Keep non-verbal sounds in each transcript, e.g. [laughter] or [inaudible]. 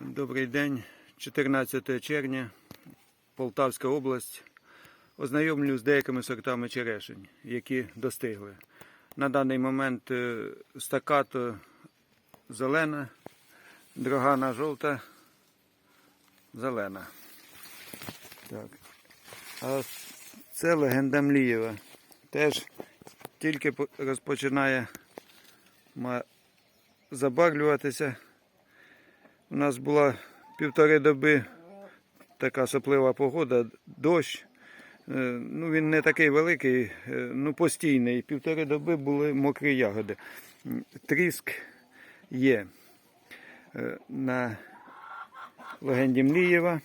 Добрий день, 14 червня, Полтавська область. Ознайомлю з деякими сортами черешень, які достигли. На даний момент е, стакато зелена, дрогана жовта, зелена. Так. А це легенда Млієва. Теж тільки розпочинає забарвлюватися. У нас була півтори доби така соплива погода, дощ. Е, Ну, він не такий великий, е, ну постійний. Півтори доби були мокрі ягоди. Тріск є Е, на легенді Млієва.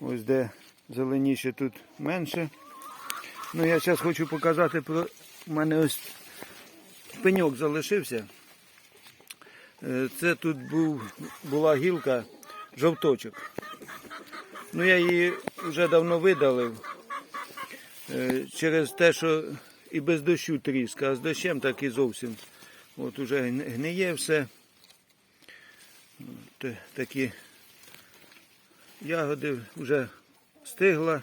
Ось де зеленіше тут менше. Ну, я зараз хочу показати про. У мене ось пеньок залишився. Е, Це тут був, була гілка жовточок. Ну, я її вже давно видалив е, через те, що і без дощу тріска, а з дощем так і зовсім. От уже гниє все. От, такі ягоди вже стигла,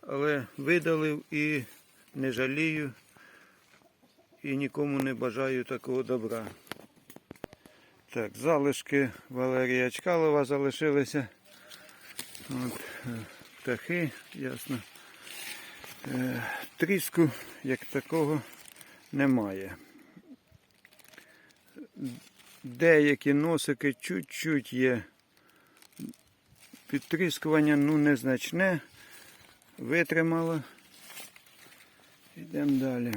але видалив і не жалію, і нікому не бажаю такого добра. Так, залишки Валерія Чкалова залишилися. От, е, птахи, ясно. Е, Тріску як такого немає. Деякі носики чуть-чуть є. Підтріскування ну незначне. Витримало. Йдемо далі.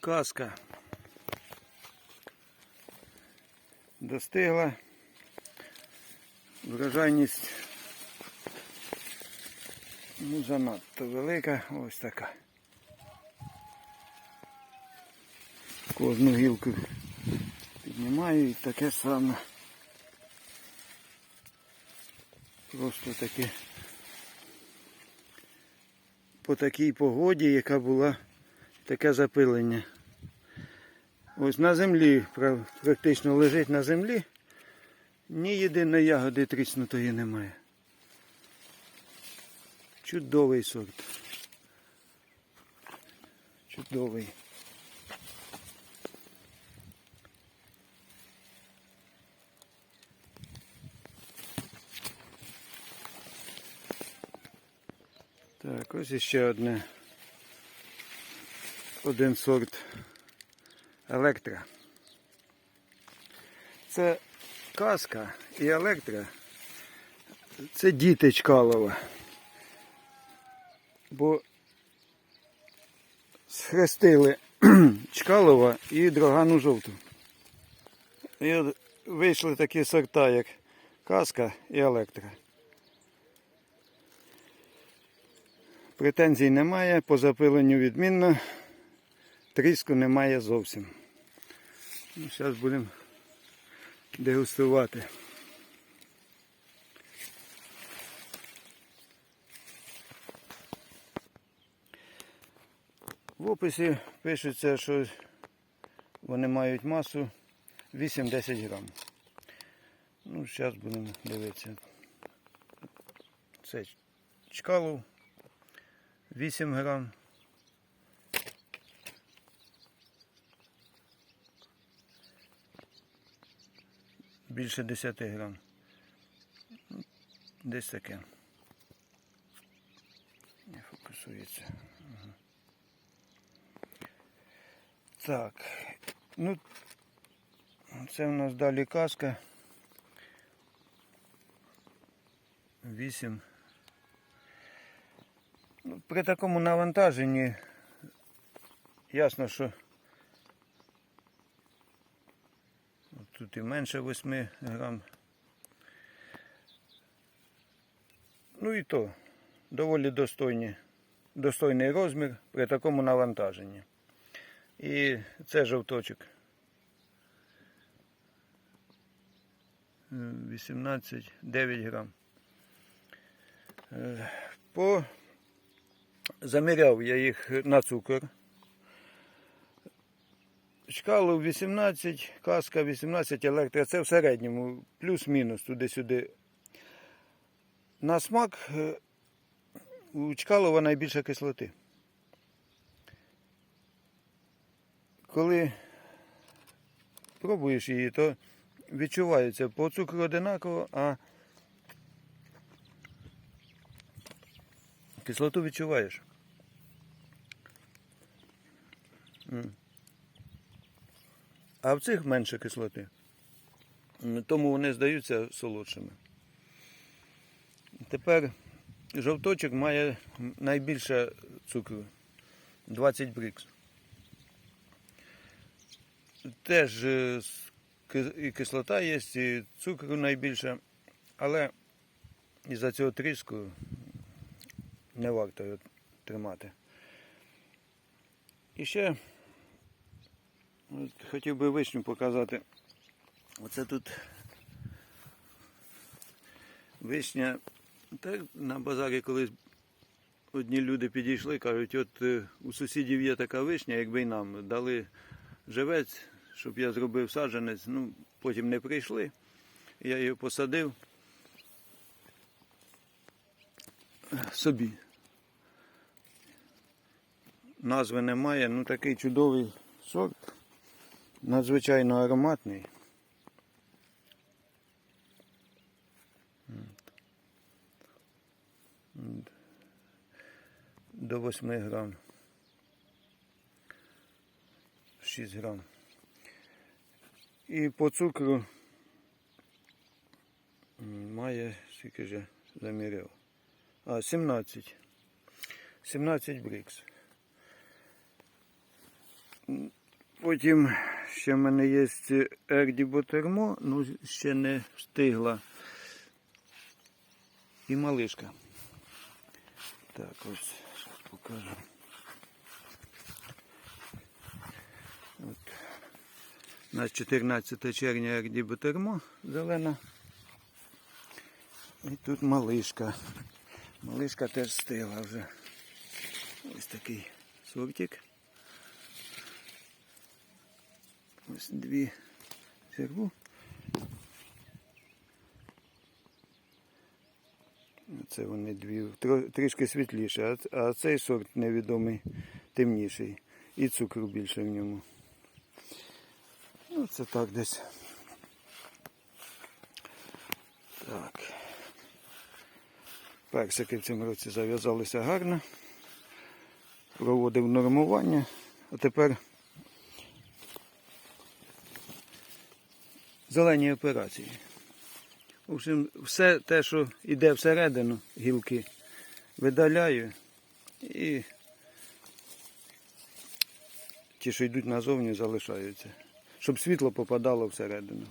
Казка. Достигла. Врожайність ну, занадто велика, ось така. Кожну гілку піднімаю і таке саме. Просто таке по такій погоді, яка була таке запилення. Ось на землі, пра- практично лежить на землі. Ні єдиної ягоди тріснутої немає. Чудовий сорт. Чудовий. Так, ось іще одне. Один сорт електра. Це казка і електра. Це діти Чкалова. Бо схрестили [clears throat] Чкалова і Дрогану жовту. І от вийшли такі сорта, як казка і електра. Претензій немає, по запиленню відмінно, тріску немає зовсім. Ну, зараз будемо дегустувати. В описі пишеться, що вони мають масу 8-10 грам. Ну, зараз будемо дивитися. Це чкалов 8 грам. Більше 10 грам. Десь таке. Не фокусується. Ага. Так. Ну, це у нас далі каска. 8. Ну, при такому навантаженні ясно, що тут і менше 8 грам. Ну і то доволі достойні, достойний розмір при такому навантаженні. І це жовточок. Е, 18, 9 грам. Е, По заміряв я їх на цукор. Чкалов 18, каска 18, електро. Це в середньому, плюс-мінус туди-сюди. На смак е, у Чкалова найбільше кислоти. Коли пробуєш її, то відчувається по цукру одинаково, а кислоту відчуваєш. А в цих менше кислоти. Тому вони здаються солодшими. Тепер жовточок має найбільше цукру 20 брикс. Теж е, і кислота є, і цукру найбільше, але із-за цього тріску не варто його тримати. І ще хотів би вишню показати. Оце тут вишня. Так на базарі колись одні люди підійшли, кажуть, от е, у сусідів є така вишня, якби й нам дали живець, щоб я зробив саджанець. Ну, потім не прийшли. Я її посадив собі. Назви немає, ну такий чудовий сорт, надзвичайно ароматний. До 8 грам. 6 грам. І по цукру має, скільки я заміряв. А, 17. 17 брикс. Потім ще в мене є Ерді Ботермо, ну ще не встигла. І малишка. Так, ось зараз покажу. От. У нас 14 червня Ерді Ботермо зелена. І тут малишка. Малишка теж стигла вже. Ось такий сортик. Ось дві зірву. Це вони дві трішки світліше, а, цей сорт невідомий темніший. І цукру більше в ньому. Ну, це так десь. Так. Персики в цьому році зав'язалися гарно. Проводив нормування. А тепер зелені операції. В общем, все те, що йде всередину гілки, видаляю і ті, що йдуть назовні, залишаються. Щоб світло попадало всередину.